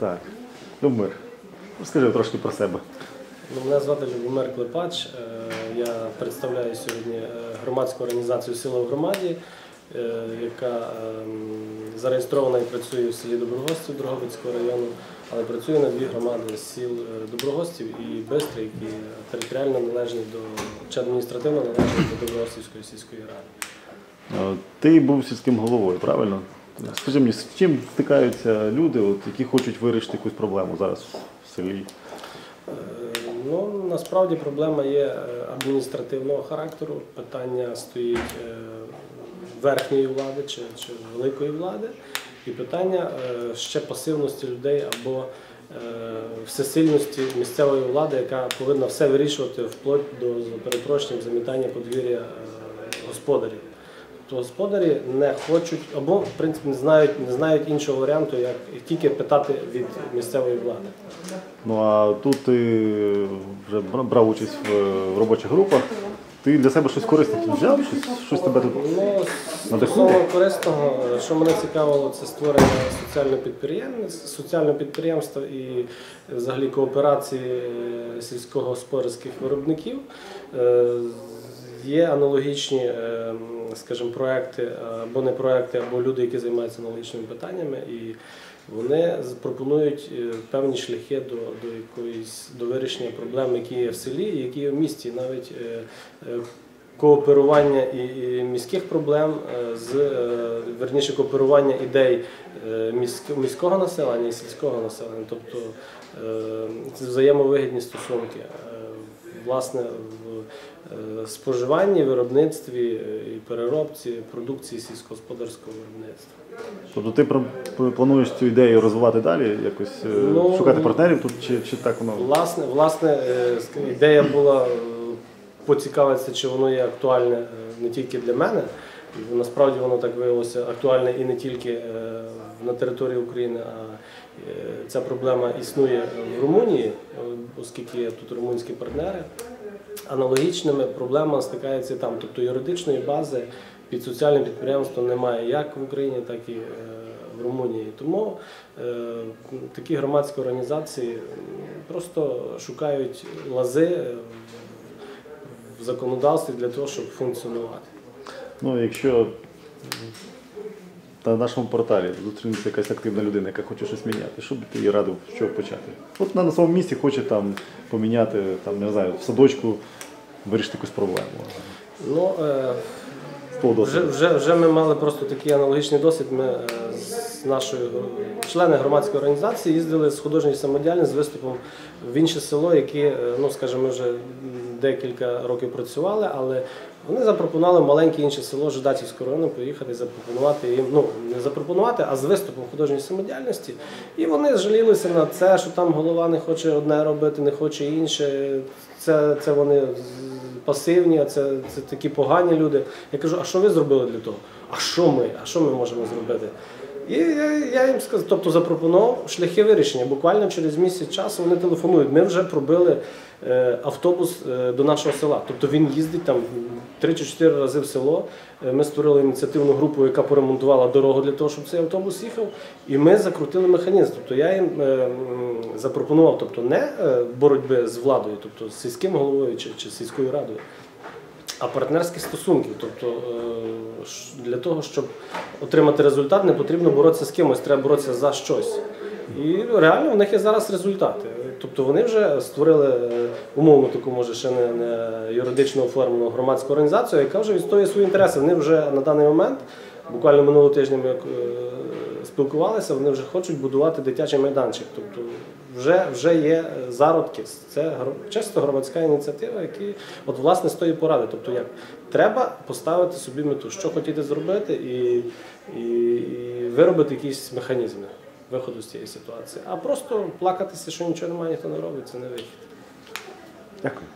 Так. Любомир, розкажи трошки про себе. Ну, Мене звати Любомир Клепач. Е, Я представляю сьогодні е, громадську організацію Сила в громаді, е, яка ем, зареєстрована і працює в селі Доброгостів Дрогобицького району, але працює на дві громади сіл Доброгостів і Бистрий, які територіально належні до чи адміністративно належні до Доброгостівської сільської ради. Ти був сільським головою, правильно? Скажи мені, з чим стикаються люди, от, які хочуть вирішити якусь проблему зараз в селі? Е, Ну, насправді проблема є е, адміністративного характеру. Питання стоїть е, верхньої влади чи, чи великої влади, і питання ще пасивності людей або всесильності місцевої влади, яка повинна все вирішувати вплоть до перепрошення замітання подвір'я господарів. Тобто господарі не хочуть або в принципі не знають, не знають іншого варіанту, як тільки питати від місцевої влади. Ну а тут ти вже брав участь в, робочих групах. Ти для себе щось корисне тут взяв? Щось, щось тебе тут. Ну, Надихнуло? стосовно корисного, що мене цікавило, це створення соціального підприємництва, соціального підприємства і взагалі кооперації е, сільськогосподарських виробників. Е, Є аналогічні, е, скажімо, проекти або не проекти, або люди, які займаються аналогічними питаннями, і вони пропонують е, певні шляхи до, до якоїсь до вирішення проблем, які є в селі, які є в місті, навіть е, е, кооперування і, міських проблем е, з е, верніше кооперування ідей е, міського населення і сільського населення, тобто е, взаємовигідні стосунки. Власне, в е, споживанні, виробництві е, і переробці продукції сільськогосподарського виробництва. Тобто ти плануєш цю ідею розвивати далі, якось е, Ну, шукати партнерів тут, чи, чи так воно? Власне, власне, ідея була поцікавитися, чи воно є актуальне не тільки для мене. Насправді воно так виявилося актуальне і не тільки е, на території України, а е, ця проблема існує в Румунії, оскільки є тут румунські партнери. Аналогічними проблема стикається там, тобто юридичної бази під соціальним підприємством немає як в Україні, так і е, в Румунії. Тому такі громадські організації просто шукають лази в законодавстві для того, щоб функціонувати. Ну, якщо на нашому порталі зустрінеться якась активна людина, яка хоче щось міняти, що б ти їй радив, що почати? От на своєму місці хоче там поміняти, там, не знаю, в садочку вирішити якусь проблему. Ну, е, Вже, вже, вже ми мали просто такий аналогічний досвід. Ми е, з нашою члени громадської організації їздили з художньої самодіяльності з виступом в інше село, яке, ну скажімо, вже декілька років працювали, але вони запропонували маленьке інше село Жидачівського району поїхати запропонувати їм, ну не запропонувати, а з виступом художньої самодіяльності. І вони жалілися на це, що там голова не хоче одне робити, не хоче інше. Це, це вони пасивні, а це, це такі погані люди. Я кажу, а що ви зробили для того? А що ми? А що ми можемо зробити? І я, я їм сказав, тобто запропонував шляхи вирішення. Буквально через місяць часу вони телефонують. Ми вже пробили е, автобус е, до нашого села. Тобто він їздить там три чи чотири рази в село. Е, Ми створили ініціативну групу, яка поремонтувала дорогу для того, щоб цей автобус їхав. І ми закрутили механізм. Тобто я їм запропонував, тобто не боротьби з владою, тобто з сільським головою чи, чи сільською радою. А партнерські стосунки, тобто е, для того, щоб отримати результат, не потрібно боротися з кимось, треба боротися за щось. І реально в них є зараз результати. Тобто вони вже створили е, умовно таку, може, ще не, не юридично оформлену громадську організацію, яка вже відстоює свої інтереси. Вони вже на даний момент, буквально минулого тижня ми е, спілкувалися, вони вже хочуть будувати дитячий майданчик. Тобто вже, вже є е, зародки. Це чисто громадська ініціатива, які от власне з тої поради. Тобто як треба поставити собі мету, що хотіти зробити, і, і, і виробити якісь механізми виходу з цієї ситуації. А просто плакатися, що нічого немає, ніхто не робить, це не вихід. Дякую.